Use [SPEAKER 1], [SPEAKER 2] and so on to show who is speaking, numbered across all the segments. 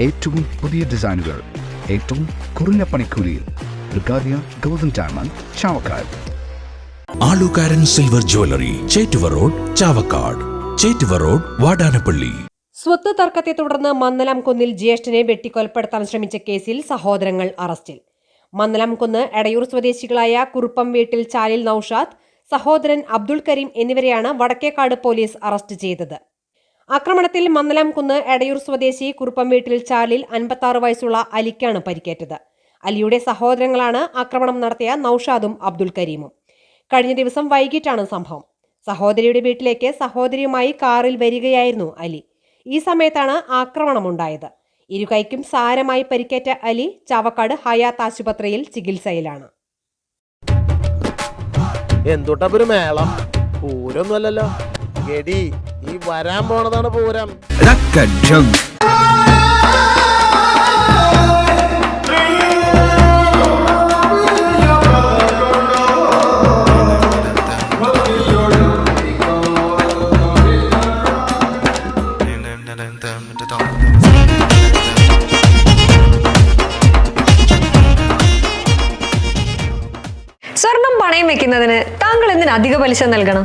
[SPEAKER 1] ഏറ്റവും പുതിയ ഡിസൈനുകൾ ഏറ്റവും കുറഞ്ഞ പണിക്കൂലിയിൽ. ബ്രിഗാദിയ golden diamond Chavakkad.
[SPEAKER 2] Alukaran silver jewellery Chettuva road Chavakkad. Chettuva road Vadanappally.
[SPEAKER 3] സ്വത്ത് തർക്കത്തെ തുടർന്ന് മന്നലം കുന്നിൽ ജ്യേഷ്ഠനെ വെട്ടിക്കൊലപ്പെടുത്താൻ ശ്രമിച്ച കേസിൽ സഹോദരങ്ങൾ അറസ്റ്റിൽ. മന്നലം കുന്ന് എടയൂർ സ്വദേശികളായ കുറുപ്പം വീട്ടിൽ ചാലിൽ നൌഷാദ് സഹോദരൻ അബ്ദുൾ കരീം എന്നിവരെയാണ് വടക്കേക്കാട് പോലീസ് അറസ്റ്റ് ചെയ്തത്. ആക്രമണത്തിൽ മന്നലം കുന്ന് എടയൂർ സ്വദേശി കുറുപ്പം വീട്ടിൽ ചാലിൽ അൻപത്തി വയസ്സുള്ള അലിക്കാണ് പരിക്കേറ്റത്. അലിയുടെ സഹോദരങ്ങളാണ് ആക്രമണം നടത്തിയ നൌഷാദും അബ്ദുൽ കരീമും. കഴിഞ്ഞ ദിവസം വൈകിട്ടാണ് സംഭവം. സഹോദരിയുടെ വീട്ടിലേക്ക് സഹോദരിയുമായി കാറിൽ വരികയായിരുന്നു അലി. ഈ സമയത്താണ് ആക്രമണമുണ്ടായത് ഇരുകൈക്കും സാരമായി പരിക്കേറ്റ അലി ചാവക്കാട് ഹയാത്ത് ആശുപത്രിയിൽ ചികിത്സയിലാണ്.
[SPEAKER 4] എന്തുട്ടൊരു മേളം? പൂരൊന്നുമല്ലല്ലോ ഈ വരാൻ പോണതാണ് പൂരം.
[SPEAKER 5] സ്വർണം പണയം വെക്കുന്നതിന് താങ്കൾ എന്തിന് അധിക പലിശ നൽകണം?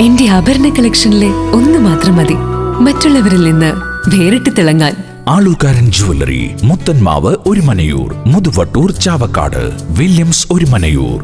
[SPEAKER 6] എന്റെ ആഭരണ കളക്ഷനിലെ ഒന്ന് മാത്രം മതി. മറ്റുള്ളവരിൽ നിന്ന് വേറിട്ട് തിളങ്ങാൻ.
[SPEAKER 2] ആലുകാരൻ ജുവല്ലറി മുത്തൻമാവ് ഒരു മനയൂർ മുതുവട്ടൂർ ചാവക്കാട് വില്യംസ് ഒരു മനയൂർ.